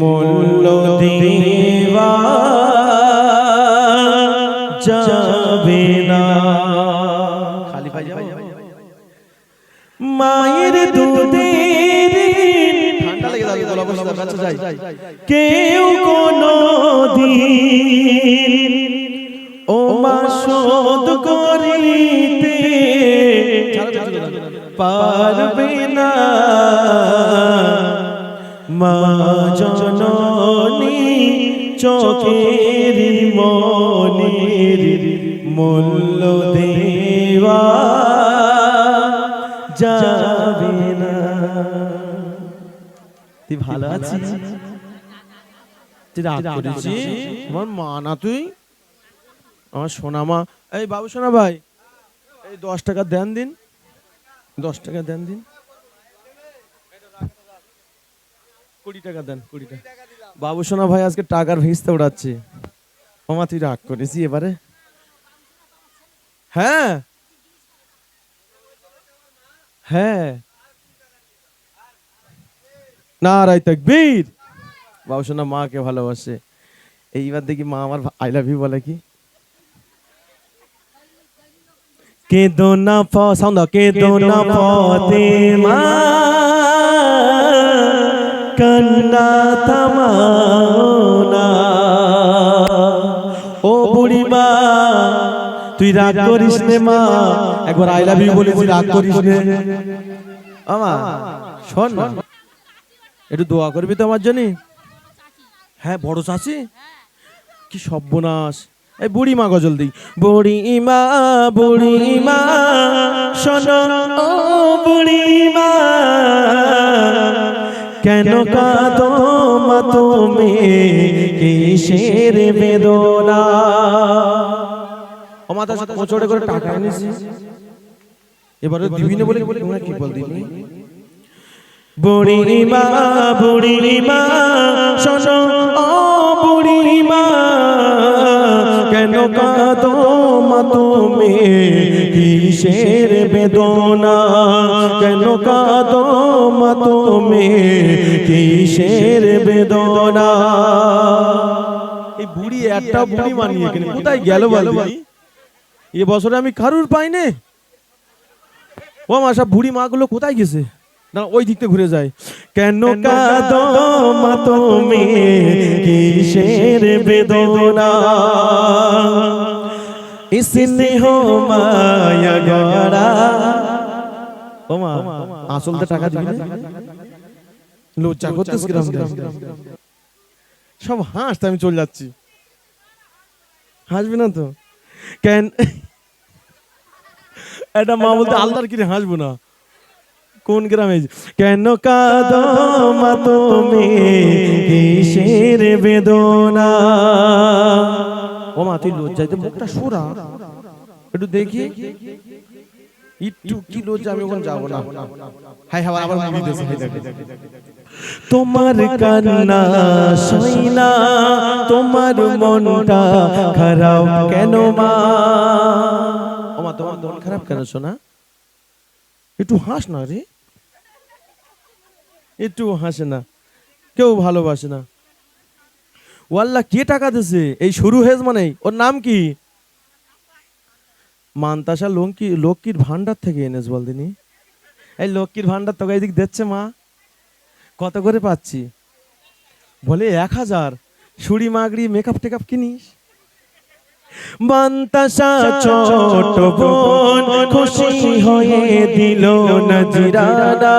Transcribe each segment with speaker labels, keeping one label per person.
Speaker 1: মূল্য দেওয়া যাবে না। খালি যাব মায়ের দুধের ঠান্ডা লেগে যাবে গলা বসে যাবে যাই। কেউ কোনো দিন ও মা শোধ করিতে পারবে না। মা জননী চোখের মনের মূল্য দেওয়া যাবে না। তুই ভালো আছিস? তুই রাগ করেছি আমার মা না তুই? আমার সোনা মা। এই বাবু সোনা ভাই এই দশ টাকা দেন দিন। দশ টাকা দেন দিন। কুড়ি টাকা দেন কুড়ি টাকা। বাবু সোনা ভাই আজকে টাকার উড়াচ্ছে। মামা তুই রাগ করেছি এবারে? হ্যাঁ। হ্যাঁ। নারাই তকবীর। বাবু সোনা মাকে ভালোবাসে। এইবার দেখি মা আমার আই লাভ ইউ বলে কি? কেদো না ফ সাউন্ড কেদো না ফতে মা। কান্না থামাও না। ও বুড়ি মা তুই রাগ করিস নে মা। একবার আই লাভ ইউ বলেছি রাগ করিস নে। আমা, শোন একটু দোয়া করবি তো আমার জন্য? হ্যাঁ বড় চাচি? কি সর্বনাশ। এই বুড়ি মা গজল দিই বুড়ি মা বুড়ি মা শোনো বুড়ি কেন কাঁদো মা তুমি? কিসের বেদনা? ও মাথা সাথে কোচড়ে করে টাকা এনেছি। এবারে দিবি না বলে তোমরা কি বল দিবি? বুড়ি মা বুড়ি মা শোনো। ও বুড়ি মা কেন কাঁদো তুমি কিসের বেদনা? কেন কাঁদো মা তুমি কিসের বেদনা? এই বুড়ি একটা বুড়ি মানিয়ে এখানে। কোথায় গেল বলবি এ বছরে আমি কারুর পাইনি? ও মা সব বুড়ি মাগুলো কোথায় গেছে? না ওই দিক থেকে ঘুরে যায় কেন কাঁদো মা তুমি কিসের বেদনা? স্নেহ মায়া গড়া। ও মা আসলতে টাকা দিবি না? লজ্জা করতেছ কিরম সব হাসতে আমি চলে যাচ্ছি। হাসবি না তো? কেন? এটা মা বলতে আলদার কিরে হাসবো না। কোন গ্রামে কেন কাঁদো মা তুমি? কিসের বেদনা? ও মা তুই লজ্জাইতে মুখটা সোরা। একটু দেখি। একটু কি লজ্জা আমি ওখানে যাব না। হাই হাওয়া আবার মুভি তোমার কান্না সইনা তোমার মনটা খারাপ কেন মা? ও মা তোমার মন খারাপ কেন শোনা? একটু হাস না রে। একটু হাসে না। কেউ ভালোবাসে না। ওয়াল্লা কে টাকা দিছে? এই শুরু হেজ মানে ওর নাম কি? মানতাসা লঙ্কি, লক্ষ্মীর ভান্ডার থেকে এনেছ বল দিনি। এই লক্ষ্মীর ভান্ডার তোকে এদিক দেখছে মা। কত করে পাচ্ছি? বলে, এক হাজার। সুড়ি মাগড়ি মেকআপ টেকআপ কিনিস? বান্তাসা ছোট বোন খুশি হয়ে দিল নজরানা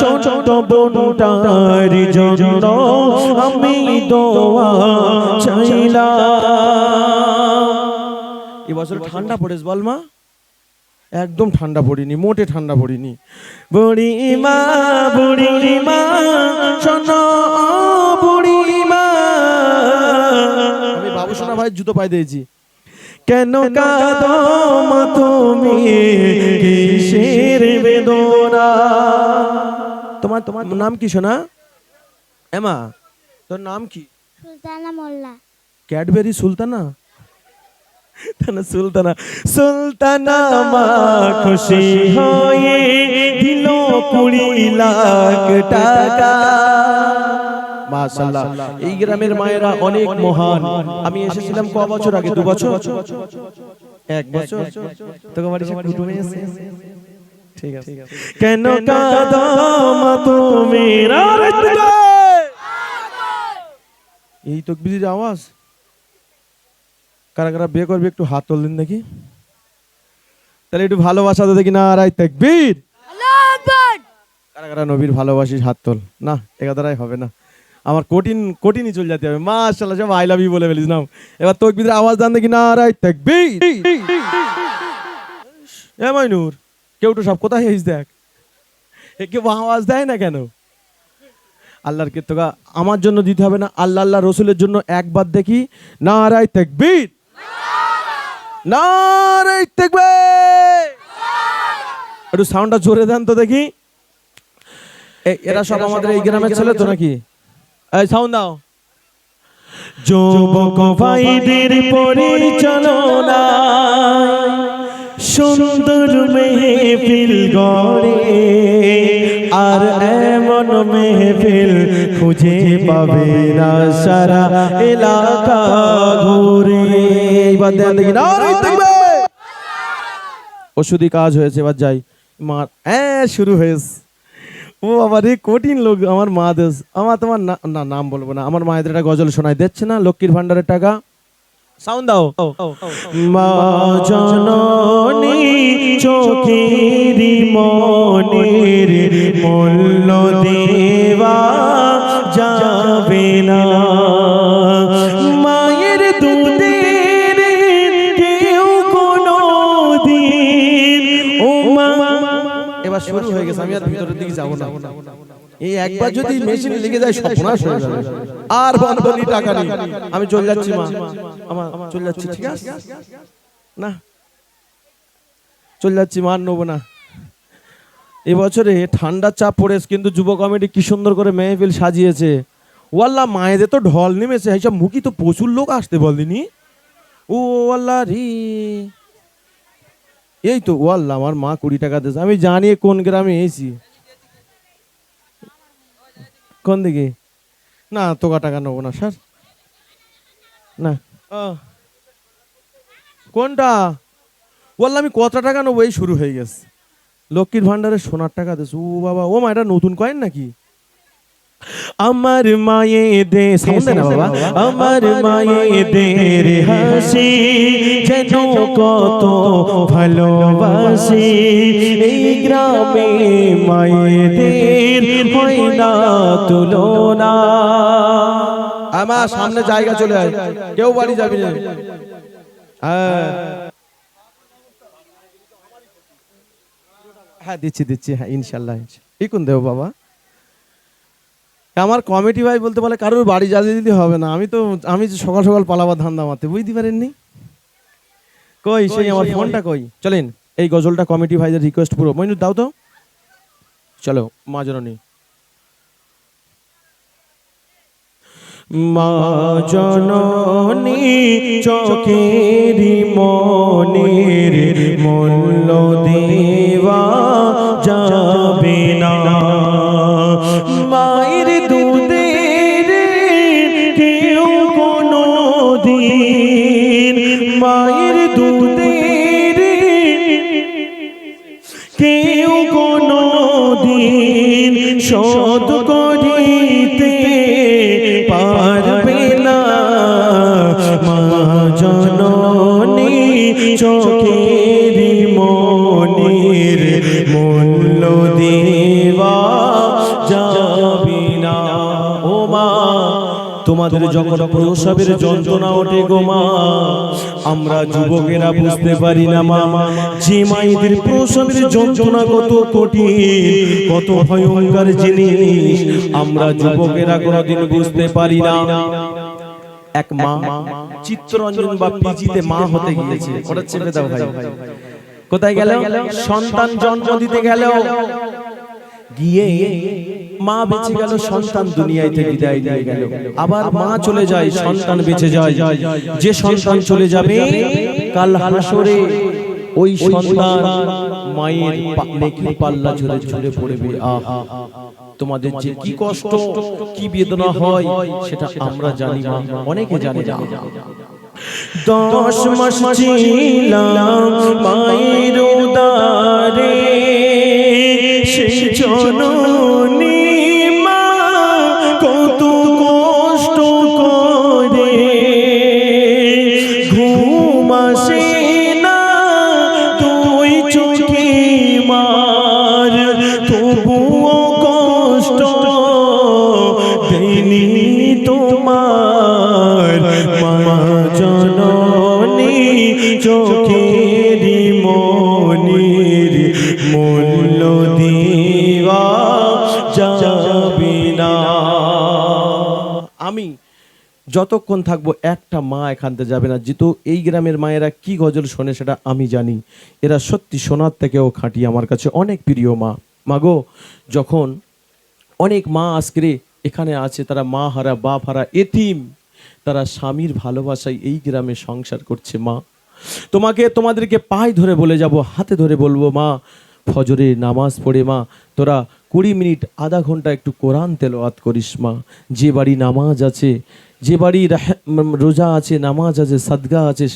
Speaker 1: ছোট বোনটার জন্য আমি দোয়া চাইলাম এবছর ঠান্ডা পড়েছ বল মা একদম ঠান্ডা পড়িনি মোটে ঠান্ডা পড়িনি বুড়ি মা বুড়ি মা শোনো বুড়ি মা আমি বাবু সোনা ভাই জুতো পাই দিয়েছি কেন কাঁদো মা তুমি? কিসের বেদনা? তোমার তোমার নাম কি সোনা? এমা তোর নাম কি?
Speaker 2: সুলতানা মোল্লা।
Speaker 1: ক্যাডবেরি সুলতানা? তানা সুলতানা সুলতানা মা খুশি হয়ে দিল কুড়ি লাখ টাকা। মাশাআল্লাহ। এই গ্রামের মায়েরা অনেক মহান। আমি এসেছিলাম ক বছর আগে? দু বছর? এক বছর? তোকে বাড়ি সব কুটুমে এসে ঠিক আছে। কেন তুমি? এই তকবিরের আওয়াজ? কারা কারা বিয়ে করবে একটু হাত তুললেন দেখি। তাহলে একটু ভালোবাসা তো দেখি না রাই তাকবীর কারা কারা নবীর ভালোবাসিস হাত তোল। না একা দ্বারাই হবে না। আমার কঠিন কঠিনই চলে যেতে হবে। মাশাআল্লাহ সব আই লাভ ইউ বলে ফেলিস নাও এবার তকবীরের আওয়াজ দান দেখি না রাই তাকবীর। এ মাইনুর কেউ তো সব কোথায় হয়েছিস দেখ? এ কেউ আওয়াজ দেয় না কেন? আল্লাহর কীর্তকা আমার জন্য দিতে হবে না আল্লাহ আল্লাহ রসুলের জন্য একবার দেখি নারাই তাকবীর। নারাই তাকবীর। একটু সাউন্ডটা জোরে দেন তো দেখি। এরা সব আমাদের এই গ্রামের ছেলে তো নাকি? সাউন্ড দাও। যুবক ভাইদের সুন্দর মেহফিল গড়ে আর এমন মেহফিল খুঁজে পাবে না সারা এলাকা ঘুরে। এবার দেন দেখি। তাকবীর ওষুধি কাজ হয়েছে এবার যাই। মা হ্যাঁ শুরু হয়েছে। ও বাবা রে কঠিন লোক আমার মা দেশ। আমার তোমার না নাম বলব না। আমার মায়ের একটা গজল শোনায়। দিচ্ছে না লক্ষ্মীর ভান্ডারের টাকা? সাউন্ড দাও। মা জননী চোখেরি মনের মূল্য দেওয়া যাবে হয়ে গেছে আমি আর ভিতরের দিকে যাব না। এই একবার যদি মেশিন লেগে যায় সর্বনাশ হয়ে যাবে। আর বন্ধনি টাকা নেই। আমি চলে যাচ্ছি মা। আমার চলে যাচ্ছি ঠিক আছে? না। চলে যাচ্ছি মা নেব না। এবছরে ঠান্ডার চাপ পড়েছে কিন্তু যুব কমিটি কি সুন্দর করে মেহফিল সাজিয়েছে। ওয়াল্লা মায়েদের তো ঢল নেমেছে এইসব মুখী তো প্রচুর লোক আসতে বলিনি। ও আল্লাহ রে। এই তো ওয়াল্লা আমার মা কুড়ি টাকা দিয়েছে। আমি জানি কোন গ্রামে এসি কোন দিকে? না তোকা টাকা নেব না স্যার। না। কোনটা? বললাম আমি কত টাকা নেব? এই শুরু হয়ে গেছে। লক্ষ্মীর ভান্ডারে সোনার টাকা দিস ও বাবা ও মা এটা নতুন কয়েন নাকি? আমার মায়ে দে বাবা আমার মায়ে দে রে হাসি যেন কত ভালোবাসি এই গ্রামে মায়েদের হয় না তুলনা আমার সামনে জায়গা চলে আয় কেউ বাড়ি যাবি না হ্যাঁ হ্যাঁ দিচ্ছি দিচ্ছি হ্যাঁ ইনশাল্লাহ ইকুন দেব বাবা আমার কমিটি ভাই বলতে পারে কারোর বাড়ি জ্বালিয়ে দিতে হবে না। আমি তো আমি সকাল সকাল পালাবার ধান্দা মারতে বুঝতে পারেননি? কই সেই আমার ফোনটা কই? চলেন এই গজলটা কমিটি ভাইদের রিকোয়েস্ট পুরো। মইনুর দাও তো। চলো মা জননী। মা জননী চোখেরি মনের মূল্য দেওয়া শোধ করিতে পারবে না। মা জননী চোখের তোমাদের যখন প্রসবের যন্ত্রণা ওঠে গো মা। আমরা যুবকেরা বুঝতে পারি না মা। যে মায়েদের প্রসবের যন্ত্রণা কত কঠিন কত ভয়ঙ্কর জিনিস। আমরা যুবকেরা কোনোদিন বুঝতে পারি না। এক মা চিত্তরঞ্জন বা পিজিতে মা হতে গিয়েছে। ওটা চেপে দাও ভাই। কোথায় গেল? সন্তান জন্ম দিতে গেল। গিয়ে মা বেঁচে গেল সন্তান দুনিয়ায় থেকে বিদায় নিয়ে গেল। আবার মা চলে যায় সন্তান বেঁচে যায়। যে সন্তান চলে যাবে কাল হাসরে ওই সন্তান মায়ের নেকির পাল্লা ঝরে ঝরে পড়বে আহ তোমাদের যে কি কষ্ট কি বেদনা হয় সেটা আমরা জানি মা। অনেকে জানে না দশ মাস ছিলাম মায়ের উদারে। সেই জননী যতক্ষণ থাকব, একটা মা এখান থেকে যাবে না। যেহেতু এই গ্রামের মায়েরা কি গজল শোনে সেটা আমি জানি। এরা সত্যি সোনার থেকেও খাঁটি আমার কাছে অনেক প্রিয় মা। মাগো যখন অনেক মা আজকে এখানে আছে, তারা মা হারা, বাপ হারা, এতিম, তারা স্বামীর ভালোবাসায় এই গ্রামে সংসার করছে মা। তোমাকে, তোমাদেরকে পায়ে ধরে বলে যাব, হাতে ধরে বলব মা, ফজরে নামাজ পড়ে মা, তোরা কুড়ি মিনিট, আধা ঘণ্টা একটু কোরআন তেলোয়াত করিস মা। যে বাড়ি নামাজ আছে যে বাড়ি রোজা আছে নামাজ আছে সাদগা আছে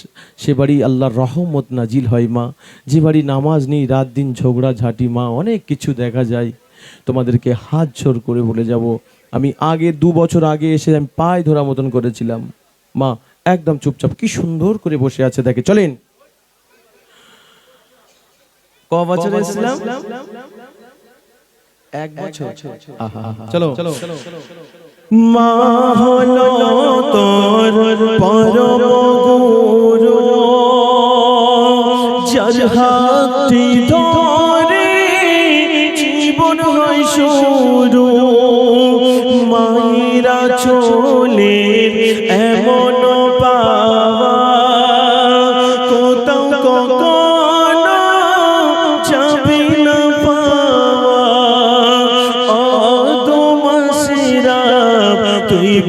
Speaker 1: সে বাড়ি আল্লাহর রহমত নাজিল হয় মা। যে বাড়ি নামাজ নেই রাত দিন ঝগড়া ঝাঁটি মা অনেক কিছু দেখা যায়। তোমাদেরকে হাত জোর করে বলে যাব আমি আগে দু বছর আগে এসে আমি পায়ে ধরা মতন করেছিলাম। মা একদম চুপচাপ কি সুন্দর করে বসে আছে দেখে চলেন। ক বছর এসেছিলাম? এক বছর। আহা, চলো। মা হলো তোর পরম গুরু। যার ধরে জীবন হয় শুরু। মায়েরা চলে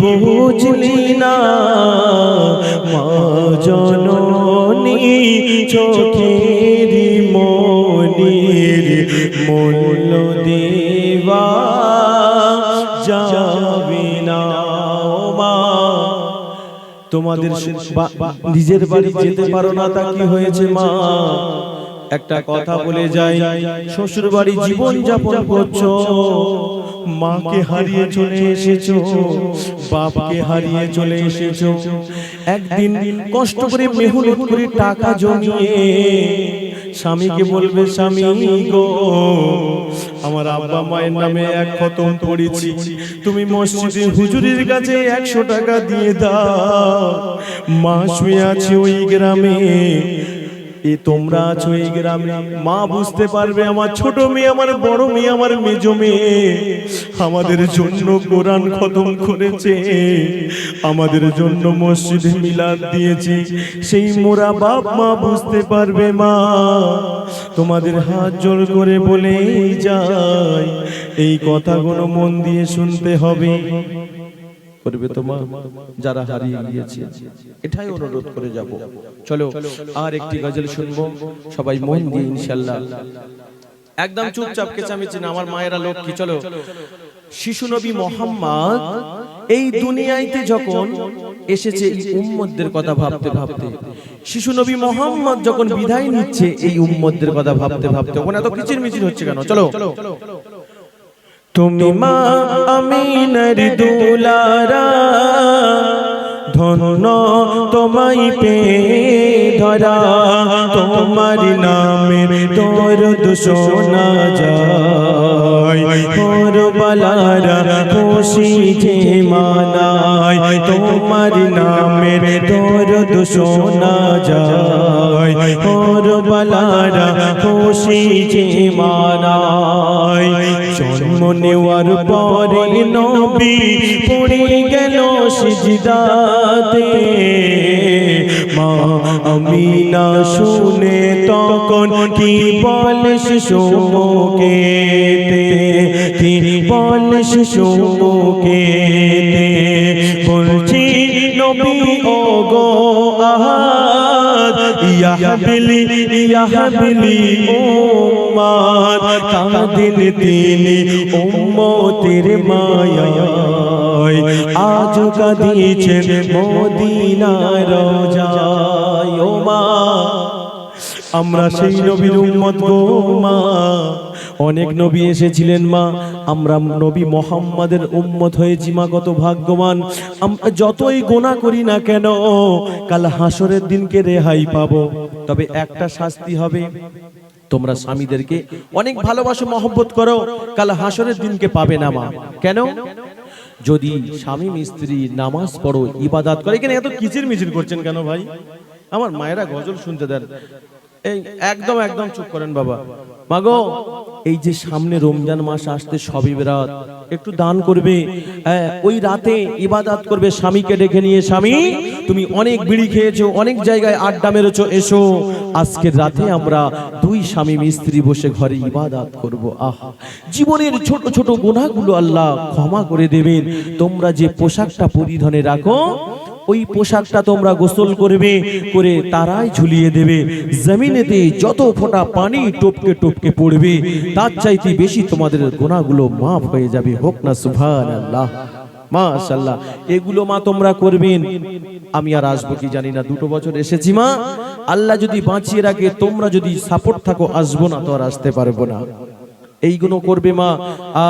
Speaker 1: বুঝলি না? মা জননী চোখের মনির মূল্য দেবা যাবে না মা। তোমাদের নিজের বাড়ি যেতে পারো না তা কি হয়েছে মা? একটা কথা বলে যাই শ্বশুর বাড়ি জীবন যাপন করছ মাকে হারিয়ে চলে এসেছ বাপকে হারিয়ে চলে এসেছ। একদিন কষ্ট করে মেহনত করে টাকা জমিয়ে স্বামীকে বলবে স্বামী গো আমার আব্বা মায়ের নামে এক খতম পড়েছি তুমি মসজিদে হুজুরের কাছে একশো টাকা দিয়ে দাও। মা শুয়ে আছে ওই গ্রামে। এ তোমরা আছো এই গ্রামে। মা বুঝতে পারবে, আমার ছোট মেয়ে, আমার বড় মেয়ে, আমার মেজ মেয়ে। আমাদের জন্য কোরআন খতম করেছে। আমাদের জন্য মসজিদে মিলাদ দিয়েছে। সেই মোরা বাপ মা বুঝতে পারবে, মা। তোমাদের হাত জোর করে বলেই যায়। এই কথাগুলো মন দিয়ে শুনতে হবে। করবে তোমার যারা হারিয়ে গিয়েছে। এটাই অনুরোধ করে যাব। চলো আর একটি গজল শুনব। সবাই মন দিয়ে ইনশাল্লাহ একদম চুপচাপ কেচামেচি না, আমার মায়েরা লক্ষ্মী, চলো। শিশু নবী মোহাম্মদ, এই দুনিয়াইতে যখন এসেছে উম্মতদের কথা ভাবতে ভাবতে, শিশু নবী মোহাম্মদ যখন বিদায় নিচ্ছে এই উম্মতদের কথা ভাবতে ভাবতে ওখানে এত কিচির মিচির হচ্ছে কেন? চলো। তুমি মা আমিনার দুলারা। ধন্য তোমায় পে ধরা। তোমার নামে তোর দুশোনা যায়। তোর বালারা খুশি যে মানায়। তোমার নামে তোর দুশোনা যায়। তোর বালারা খুশি যে মানায়। জন্ম নেওয়ার পরে নবী পড়ে গেল সিজদাতে। মা আমি না শুনে তখন কি বলে শিশুকে কি বলে শিশুকে বলছি, নবী ও গো ইয়া হাবিলি, ইয়া হাবিলি মান কাঁদেন তিনি উম্মতের মায়ায় আজ কাঁদিয়েছেন মদিনার রোজায়। ও মা আমরা সেই নবীর উম্মত গো, মা। অনেক নবী এসেছিলেন মা। আমরা নবী মোহাম্মদের উম্মত হয়েছি মা, কত ভাগ্যবান। আমরা যতই গোনা করি না কেন, কাল হাসরের দিনকে রেহাই পাবো। তবে একটা শাস্তি হবে, তোমরা স্বামীদেরকে অনেক ভালোবাসো, মহব্বত করো, কাল হাসরের দিনকে পাবে না মা। কেন? যদি স্বামী স্ত্রী নামাজ পড়ো, ইবাদাত করে, এখানে এত কিচির মিচির করছেন কেন ভাই? আমার মায়েরা গজল শুনতে দেন। এই একদম একদম চুপ করেন বাবা। মাগো, এই যে সামনে রমজান মাস আসতে সবই বেরাত। একটু দান করবে ওই রাতে ইবাদাত করবে, স্বামীকে ডেকে নিয়ে, স্বামী, তুমি অনেক বিড়ি খেয়েছো, অনেক জায়গায় আড্ডা মেরেছো, এসো। আজকের রাতে আমরা দুই স্বামী মিস্ত্রি বসে ঘরে ইবাদাত করব। আহ, জীবনের ছোট ছোট গুনাহগুলো আল্লাহ ক্ষমা করে দেবেন। তোমরা যে পোশাকটা পরিধানে রাখো ওই পোশাকটা তোমরা গোসল করবে, করে তারাই ঝুলিয়ে দেবে। জমিনেতে যত ফোঁটা পানি টপকে টপকে পড়বে, তার চাইতে বেশি তোমাদের গোনাগুলো মাফ হয়ে যাবে। হোক না সুভান আল্লাহ মাশাল্লাহ এগুলো মা তোমরা করবেন। আমি আর আসব কি জানি না, দুটো বছর এসেছি মা। আল্লাহ যদি বাঁচিয়ে রাখে, তোমরা যদি সাপোর্ট থাকো, আসব না তো আর আসতে পারব না। এইগুলো করবে মা।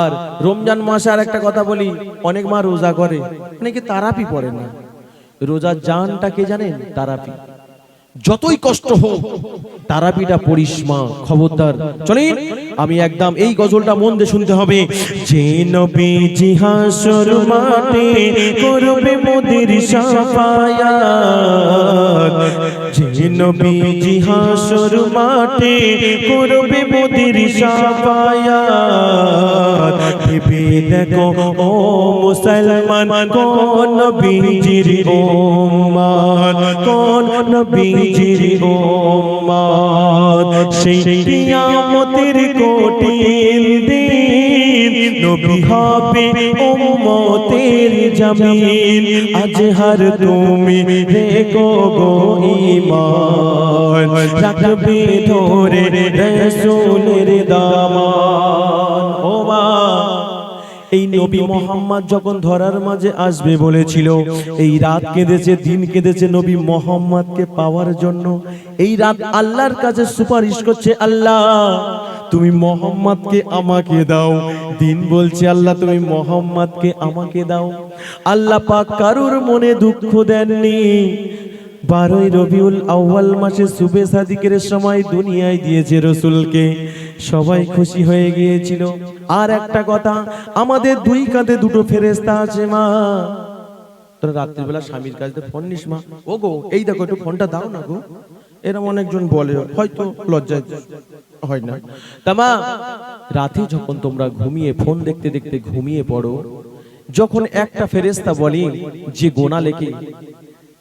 Speaker 1: আর রমজান মাসে আর একটা কথা বলি, অনেক মা রোজা করে, অনেকে তারাপি পড়ে না। রোজার জানটাকে জানেন? তারাপি যতই কষ্ট হোক তারাপিটা পড়িস মা খবরদার। চলেন, আমি একদম এই গজলটা মন দিয়ে শুনতে হবে। যে নবী জিহাসর মাঠে করবে মোদের সাফায়াত। যে নবী জিহাসর মাঠে করবে মোদের সাফায়াত। ভেবে দেখো, ও মুসলমান, কোন নবীজির উম্মত কোন নবীজির উম্মত সেই কিয়ামতের কঠিন দিন নবী হবে উম্মতের জামিল। তুমি রেখো গো ঈমান। রাখবে ধরে দামান এই নবী মোহাম্মদ যখন ধরার মাঝে আসবে বলেছিল, এই রাত কেঁদেছে, দিন কেঁদেছে নবী মোহাম্মদকে পাওয়ার জন্য। এই রাত আল্লাহর কাছে সুপারিশ করছে, আল্লাহ, তুমি মোহাম্মদকে আমাকে দাও। দিন বলছে, আল্লাহ, তুমি মোহাম্মদকে আমাকে দাও। আল্লাহ পাক কারুর মনে দুঃখ দেননি। বারোই রবিউল আউয়াল মাসে সুবে সাদিকের সময় দুনিয়ায় দিয়েছে রসুলকে। সবাই খুশি হয়ে গিয়েছিল। আর একটা কথা, আমাদের দুই কাঁধে দুটো ফেরেস্তা আছে, মা। তোরা রাত্রিবেলা স্বামীর কাছে ফোন নিস, মা। ও গো এই দেখো, একটু ফোনটা দাও না গো। এরম অনেকজন বলে, হয়তো লজ্জায় হয় না। তা মা, রাতে যখন তোমরা ঘুমিয়ে, ফোন দেখতে দেখতে ঘুমিয়ে পড়ো, যখন একটা ফেরেস্তা বলি, যে গোনা লেখে,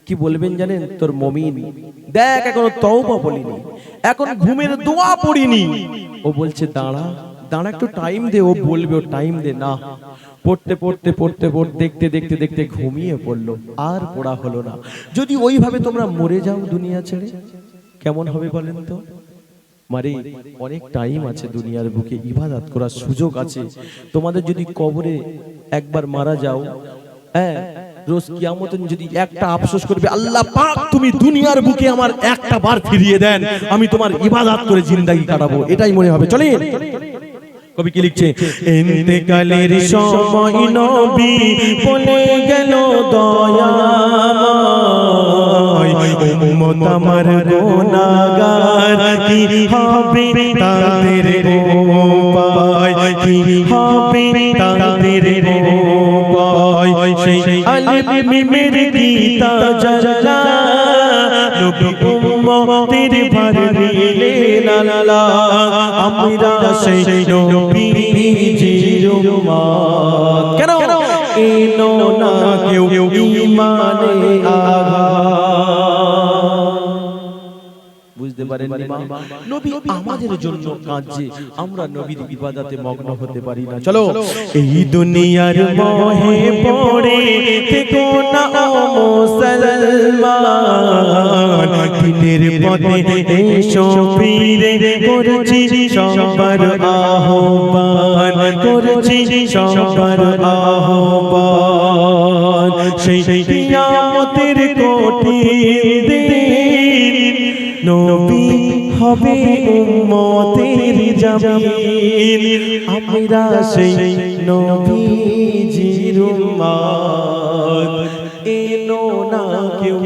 Speaker 1: কি বলবেন জানেন? তোর মমিন। দেখ, এখনও তওবা বলিনি। এখন ঘুমের দোয়া পড়িনি। ও বলছে দাঁড়া দাঁড়া একটু টাইম দে। ও বলবে ও টাইম দে না। পড়তে পড়তে পড়তে পড়তে দেখতে দেখতে দেখতে ঘুমিয়ে পড়ল। আর পড়া হলো না। যদি ওইভাবে তোমরা মরে যাও দুনিয়া ছেড়ে কেমন হবে বলেন তো? মারে অনেক টাইম আছে দুনিয়ার বুকে ইবাদত করার সুযোগ আছে। তোমাদের যদি কবরে একবার মারা যাও হ্যাঁ রোজ কিয়ামতের যদি একটা আফসোস করবে, আল্লাহ পাক তুমি দুনিয়ার বুকে আমার একটা বার ফিরিয়ে দেন, আমি তোমার ইবাদত করে জিন্দাগি কাটাবো। এটাই মনে হবে। চলেন। কবি কি লিখছে? ইন্তেকালের সময় নবী বলে গেল উম্মত আমার গুনাহগার কি হবে তাদের সেই আলিমের গীতা জালা নবী উম্মতের ভার নিলেন আল্লাহ আমরা সেই নবীজির উম্মত কেন? এলো না কেউ ইমানে আঘাত বুঝতে পারেননি মা? নবী আমাদের জন্য কাঁদছে আমরা নবীর ইবাদতে মগ্ন হতে পারি না। চলো। এই দুনিয়ার মোহে পড়ে থেকো না ও মুসলমান। দিনের পথে এসো ফিরে করছি সবার আহ্বান, করছি সবার আহ্বান। সেই কিয়ামতের কঠিন দিন নবী হবে উম্মতের আমরা সেই নবীজির উম্মত। এলো না কেউ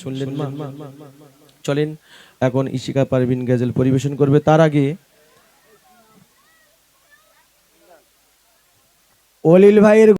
Speaker 1: শুনলেন মা? চলেন, এখন ইশিকা পারভিন গজল পরিবেশন করবে। তার আগে
Speaker 2: অলিল ভাইয়ের